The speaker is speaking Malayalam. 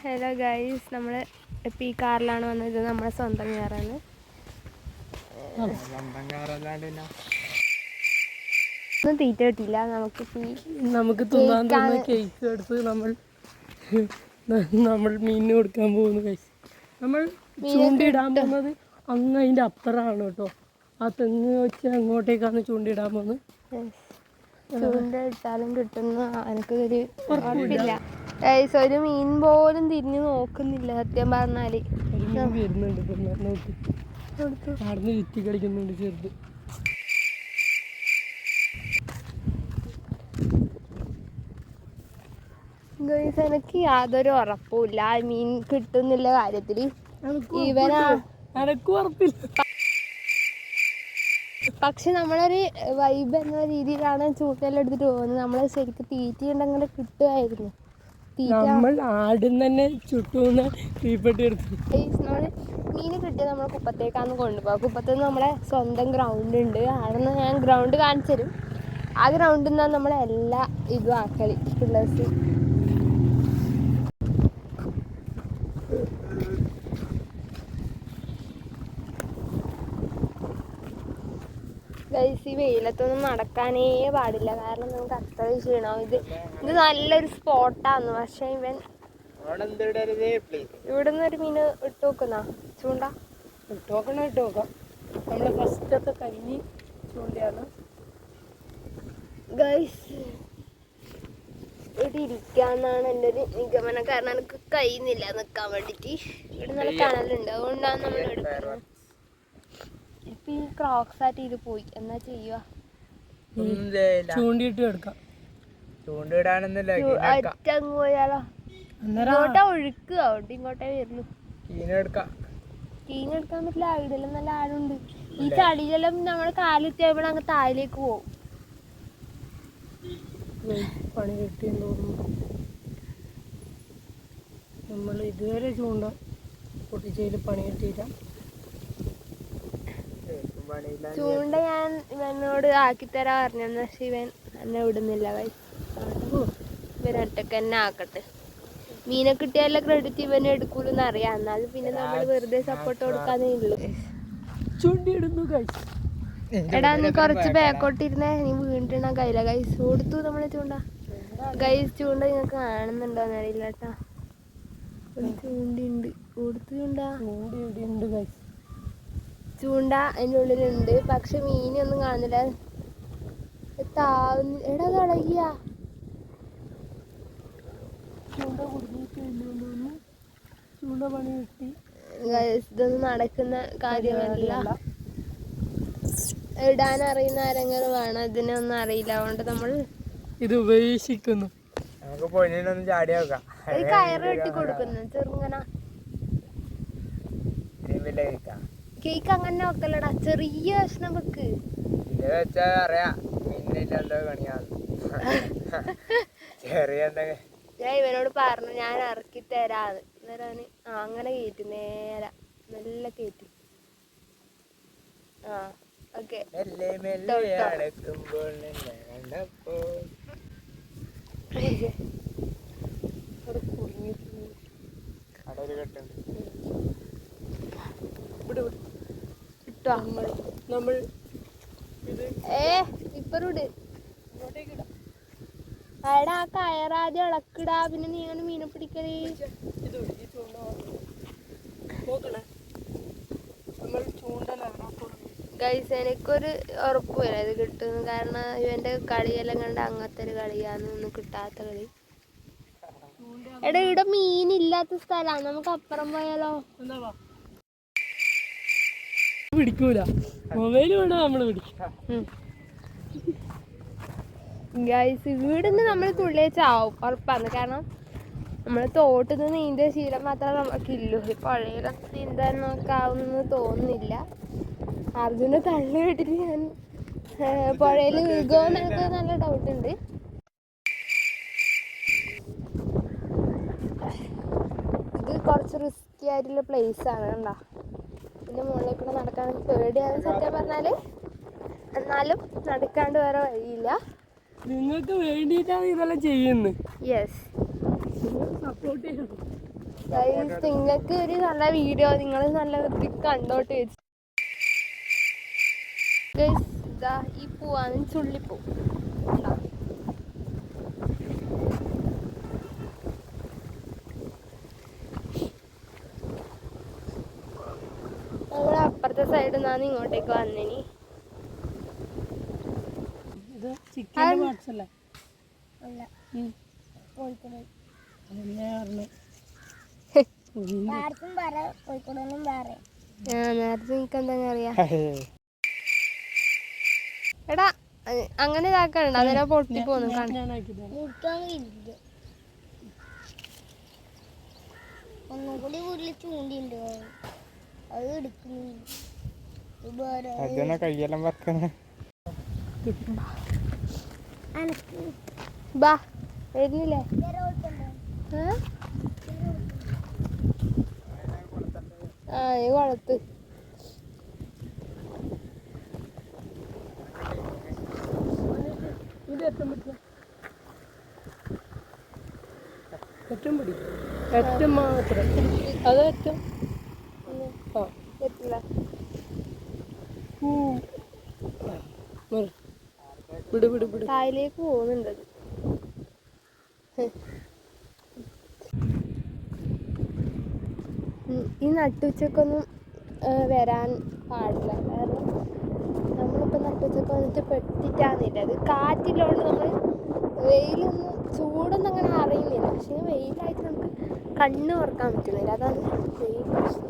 ഹലോ ഗൈസ് നമ്മൾ ഇപ്പം ഈ കാറിലാണ് വന്നത്. ഇത് നമ്മുടെ സ്വന്തം കാറാണ്. ഒന്നും തീറ്റ കിട്ടിയില്ല. നമുക്ക് നമുക്ക് തിന്നാൻ തന്ന കേക്ക് എടുത്ത് നമ്മൾ നമ്മൾ മീനിന് കൊടുക്കാൻ പോകുന്നു ഗൈസ് നമ്മൾ ചൂണ്ടിയിടാൻ പോകുന്നത് അങ്ങ് അതിന്റെ അപ്പുറമാണ് കേട്ടോ. ആ തെങ്ങ് വെച്ച് അങ്ങോട്ടേക്കാണ് ചൂണ്ടിയിടാൻ പോകുന്നത്. ചൂണ്ട ഇട്ടാലും കിട്ടുന്ന എനിക്കൊരു ഉറപ്പില്ല. ഗൈസ് ഒരു മീൻ പോലും തിരിഞ്ഞു നോക്കുന്നില്ല സത്യം പറഞ്ഞാൽ. കളിക്കുന്നുണ്ട് ചെറുത്. ഗൈസ് എനിക്ക് യാതൊരു ഉറപ്പുമില്ല മീൻ കിട്ടുന്നില്ല കാര്യത്തിൽ ഇവനാ എനക്കും ഉറപ്പില്ല പക്ഷെ നമ്മളൊരു വൈബ് എന്ന രീതിയിലാണ് ചൂട്ടെല്ലാം എടുത്തിട്ട് പോകുന്നത്. നമ്മൾ ശരിക്കും തീറ്റ ഉണ്ടെങ്കിൽ കിട്ടുമായിരുന്നു. നമ്മൾ ആടും തന്നെ ചുട്ടൂന്ന് തീപ്പെട്ടി എടുത്തു. നമ്മൾ മീൻ കിട്ടിയത് നമ്മൾ കുപ്പത്തേക്കാന്ന് കൊണ്ടുപോകാം കുപ്പത്ത് നിന്ന് നമ്മളെ സ്വന്തം ഗ്രൗണ്ട് ഉണ്ട്. അവിടെ ഞാൻ ഗ്രൗണ്ട് കാണിച്ചു തരും. ആ ഗ്രൗണ്ടിൽ നിന്നാണ് നമ്മളെ എല്ലാ ഇതും ആക്കളി പിള്ളേഴ്സ് ഗൈസ് ഈ വെയിലത്തൊന്നും നടക്കാനേ പാടില്ല കാരണം നമുക്ക് അത്ര ക്ഷീണാവും ഇത് ഇത് നല്ലൊരു സ്പോട്ടാന്ന് പക്ഷെ ഇവൻ ഇവിടുന്ന് ഒരു മീൻ ഇട്ട് വെക്കുന്ന ചൂണ്ട ഇട്ടോക്കണം ഇട്ടോക്കാം നമ്മൾ ഫസ്റ്റത്തെ കഞ്ഞി ചൂണ്ടിയാണ് ഗൈസ് ഇവിടെ ഇരിക്കാന്നാണ് എന്റെ ഒരു നിഗമനം കാരണം എനിക്ക് കഴിയുന്നില്ല നിൽക്കാൻ വേണ്ടിയിട്ട് ഇവിടെ നല്ല കനലുണ്ട് അതുകൊണ്ടാണ് നമ്മൾ എടുക്കുന്നത് ഈ ക്രോക്സ് ആയിട്ട് ഇത് പോയി. എന്നാ ചെയ്യുക ചൂണ്ടിട്ട് ചൂണ്ടിയിട്ട് എടുക്കാം. ചൂണ്ടിടാനൊന്നുമില്ല അറ്റങ്ങ് അങ്ങ് പോയാലോ ഇങ്ങോട്ടാ ഒഴുക്കുക അവിടെ ഇങ്ങോട്ടേ വരുന്നു. കീഞ്ഞെടുക്കാൻ പറ്റില്ല അവിടെല്ലാം നല്ല ആഴുണ്ട് ഈ ചളിയെല്ലാം നമ്മുടെ കാലിട്ടായപ്പോൾ അങ്ങ് താഴേക്ക് പോകും പണി കിട്ടിയെന്ന് തോന്നുന്നു. നമ്മൾ ഇതുവരെ ചൂണ്ട പൊട്ടിച്ചതിൽ പണി കിട്ടിയില്ല. ചൂണ്ട ഞാൻ ഇവനോട് ആക്കിത്തരാ പറഞ്ഞു പക്ഷെ ഇവൻ എന്നെ വിടുന്നില്ല ഇവരൊറ്റക്ക് തന്നെ ആക്കട്ടെ. മീനെ കിട്ടിയാലുള്ള ക്രെഡിറ്റ് ഇവനെ എടുക്കൂലെന്ന് അറിയാം. എന്നാലും പിന്നെ നമ്മൾ വെറുതെ സപ്പോർട്ട് കൊടുക്കാനേ ഉള്ളൂ ചൂണ്ടിയിടുന്നു കഴിച്ചു എടാ നീ കുറച്ച് ബാക്കോട്ടിരുന്നേ നീ വീണ്ടിണ കയ്യില. ഗൈസ് കൊടുത്തു നമ്മളെ ചൂണ്ട. ഗൈസ് ചൂണ്ട നിങ്ങൾക്ക് കാണുന്നുണ്ടോ എന്നറിയില്ല കേട്ടാ ചൂണ്ടിണ്ട്. കൊടുത്തു ചൂണ്ട. ചൂണ്ടി ഇടിയുണ്ട് കഴിച്ചു ചൂണ്ട അതിന്റെ ഉള്ളിലുണ്ട്. പക്ഷെ മീനൊന്നും കാണുന്നില്ല. താവുന്ന എടാ കളകിയ ചൂണ്ട കുടുങ്ങിയിട്ടില്ലെന്ന് ചൂണ്ട പണി കിട്ടി ഇതൊന്നും നടക്കുന്ന കാര്യമല്ല ഇടാൻ അറിയുന്ന ആരെങ്കിലും വേണം? ഇതിനൊന്നും അറിയില്ല. അതുകൊണ്ട് നമ്മൾ ഇത് ഉപേക്ഷിക്കുന്നു. നമുക്ക് പൊന്നിനൊന്നും ചാടി നോക്കാം. ഒരു കയറ് കെട്ടി കൊടുക്കുന്നു. ചെറുങ്ങനെ. കേക്ക് അങ്ങനെ വെക്കല്ലടാ ചെറിയ കഷ്ണം വെക്ക്. ഞാൻ ഇവനോട് പറഞ്ഞു ഞാൻ ഇറക്കി തരാന്ന്. അന്നേരം അങ്ങനെ കയറ്റി നേരെ നല്ല കയറ്റി ആ ഓക്കെ. അവിടെ ഒരു കെട്ടുണ്ട് ഇവിടെ ഇവിടെ കിട്ടുവാ നമ്മൾ ഏ ഇപ്പറൂട് അവിടെ ആ കയറാദ്യം ഇളക്കിടാ. പിന്നെ നീ അങ്ങനെ മീനെ പിടിക്കൽ. ഗൈസ് എനിക്കൊരു ഉറപ്പ് വരാം. ഇത് കിട്ടുന്നു കാരണം ഇവന്റെ കളിയെല്ലാം കണ്ട അങ്ങനത്തെ ഒരു കളിയാന്ന് ഒന്നും കിട്ടാത്ത കളി. എടാ ഇവിടെ മീനില്ലാത്ത സ്ഥലമാണ് നമുക്ക് അപ്പുറം പോയാലോ? പിടിക്കൂല. മൊബൈൽ വേണം നമ്മൾ പിടിക്കും ഗൈസ് ഇവിടുന്ന് നമ്മൾ തുള്ളിയെ ചാവും ഉറപ്പാണ്. കാരണം നമ്മൾ തോട്ടിൽ നിന്ന് നീന്തിയ ശീലം മാത്രമേ നമുക്കില്ലൂ. പുഴയിലൊക്കെ നീന്താൻ നോക്കാവുന്ന തോന്നുന്നില്ല. അർജുനെ തള്ളി വിട്ടിട്ട് ഞാൻ പുഴയിൽ വീഴുമോന്ന് എന്നൊക്കെ നല്ല ഡൗട്ട് ഉണ്ട്. ഇത് കുറച്ച് റിസ്കി ആയിട്ടുള്ള പ്ലേസ് ആണ് കണ്ടോ? ഇതിന്റെ മുകളിൽ കൂടെ നടക്കാൻ പേടിയാണ്. സത്യം പറഞ്ഞാൽ എന്നാലും നടക്കാണ്ട് വേറെ വഴിയില്ല. നിങ്ങൾക്ക് വേണ്ടിയിട്ടാണ് ഇതെല്ലാം ചെയ്യുന്നത്. യെസ് സപ്പോർട്ട് ചെയ്യണം. നിങ്ങൾക്ക് ഒരു നല്ല വീഡിയോ നിങ്ങൾ നല്ല വൃത്തി കണ്ടോട്ട് വെച്ചു ഇതാ ഈ പൂവാണ് ചുള്ളിപ്പൂ കണ്ടോ? നമ്മൾ അപ്പുറത്തെ സൈഡിൽ നിന്നാണ് ഇങ്ങോട്ടേക്ക് വന്നിനി ഇത് ചിക്കന്റെ പാർട്സ് അല്ലേ അല്ല ഉം. കോഴിക്കോട് അതന്നെ പറഞ്ഞു ആർക്കും വേറെ കോഴിക്കോടൊന്നും ഇങ്ങോട്ടേക്ക് വന്നിനി. നേരത്തെ അറിയാ എടാ അങ്ങനെ ഇതാക്കണ്ട. അന്നേരം പൊട്ടി പോന്നു. ഒന്നും കൂടി വീട്ടിൽ ചൂണ്ടിണ്ട്. അത് എടുക്കുന്നില്ല. അതൊന്നും കയ്യെല്ലാം വറക്കണ ബാ വരുന്നില്ലേ? ആ ഈ കുളത്ത് ഇത് പറ്റില്ല പിടി. ഏറ്റവും മാത്രം. അത് ഏറ്റവും ആ പറ്റില്ല ഊ. ആ, മറി. വിട് വിട് വിട്. കായലേക്ക് പോകുന്നുണ്ട്. ഈ നട്ടുച്ചക്കൊന്നും വരാൻ പാടില്ല. കാരണം നമ്മളിപ്പോൾ നട്ടുച്ചക്ക് വന്നിട്ട് പെട്ടിട്ടാന്നില്ല. അത് കാറ്റില്ലോണ്ട് നമ്മൾ വെയിലൊന്നും ചൂടൊന്നും അങ്ങനെ അറിയുന്നില്ല. പക്ഷേ വെയിലായിട്ട് നമുക്ക് കണ്ണ് തുറക്കാൻ പറ്റുന്നില്ല. അതാണ് മെയിൻ പ്രശ്നം.